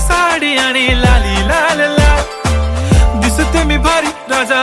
साडी आणि लाली लाल ला दिसते मी भारी राजा